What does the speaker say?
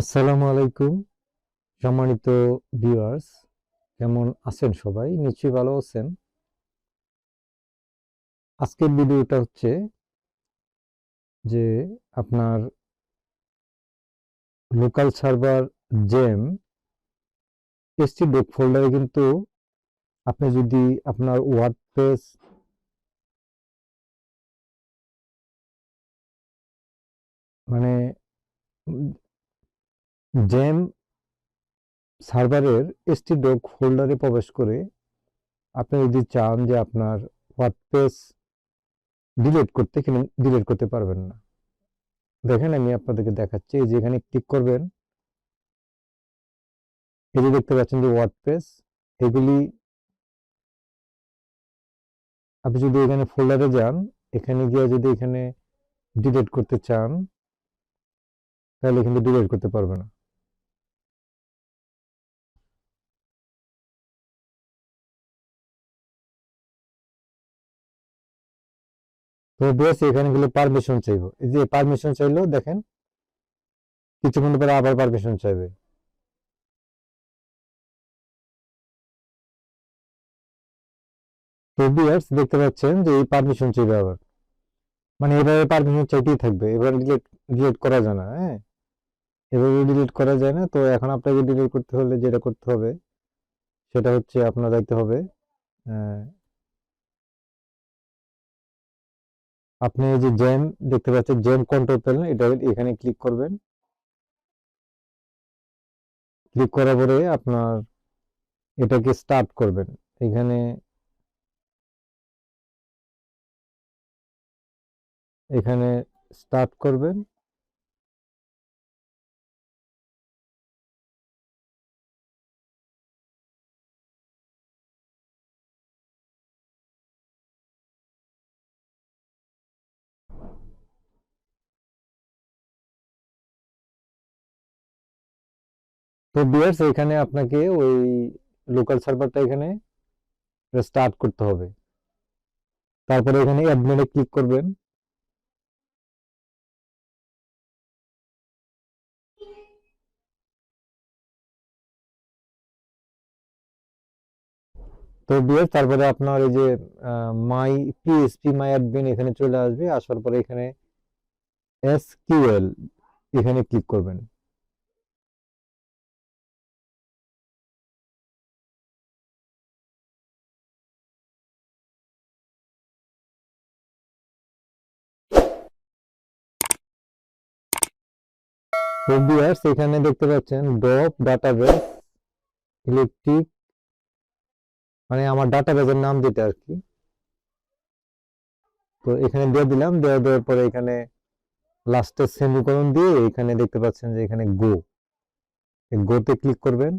আসসালামু আলাইকুম, সম্মানিত ভিউয়ার্স কেমন আছেন সবাই? নিশ্চয়ই ভালো আছেন। আজকের ভিডিওটা হচ্ছে যে আপনার লোকাল সার্ভার জেম এসটি ডক ফোল্ডারে কিন্তু আপনি যদি আপনার ওয়ার্ডপ্রেস মানে জেম সার্ভারের এসটি ডক ফোল্ডারে প্রবেশ করে আপনি যদি চান যে আপনার ওয়ার্ডপ্রেস ডিলিট করতে কিন্তু ডিলিট করতে পারবেন না। দেখেন আমি আপনাদেরকে দেখাচ্ছি যে এখানে ক্লিক করবেন। এই যে দেখতে পাচ্ছেন যে ওয়ার্ডপ্রেস এগুলি আপনি যদি এখানে ফোল্ডারে যান, এখানে গিয়ে যদি এখানে ডিলিট করতে চান, তাহলে কিন্তু ডিলিট করতে পারবে না। তো বেশ এখানে গেলে পারমিশন চাইব। এই যে পারমিশন চাইলো দেখেন, কিছুক্ষণ পরে আবার পারমিশন চাইবে। তো ভিউয়ার্স দেখতে পাচ্ছেন যে এই পারমিশন চাইবে আবার। মানে এভাবে পারমিশন চাইতেই থাকবে, এবার ডিলিট ডিলিট করা যায় না হ্যাঁ? এভাবে ডিলিট করা যায় না, তো এখন আপনাকে ডিলিট করতে হলে যেটা করতে হবে, সেটা হচ্ছে আপনার দেখতে হবে আপনি এই যে জেম দেখতে পাচ্ছেন জেম কন্ট্রোল প্যানেল এটা এখানে ক্লিক করবেন। ক্লিক করার পরে আপনার এটাকে স্টার্ট করবেন। এখানে এখানে স্টার্ট করবেন। তো বিয়ার্স এখানে আপনাকে ওই লোকাল সার্ভারটা এখানে স্টার্ট করতে হবে। তারপরে এখানে অ্যাডমিনে ক্লিক করবেন। তো বিয়ার্স তারপরে আপনার এই যে মাই পিএসপি মাই অ্যাডমিন এখানে চলে আসবে। আসার পরে এখানে এসকিউএল এখানে ক্লিক করবেন। ভিউয়ার্স এখানে দেখতে পাচ্ছেন ডপ ডাটাবেস ইলেকট্রিক মানে আমার ডাটাবেসের নাম যেটা আর কি তো এখানে দিয়ে দিলাম, দেওয়া দেওয়ার পরে এখানে লাস্টের সেমিকোলন দিয়ে এখানে দেখতে পাচ্ছেন যে এখানে গো গোতে ক্লিক করবেন।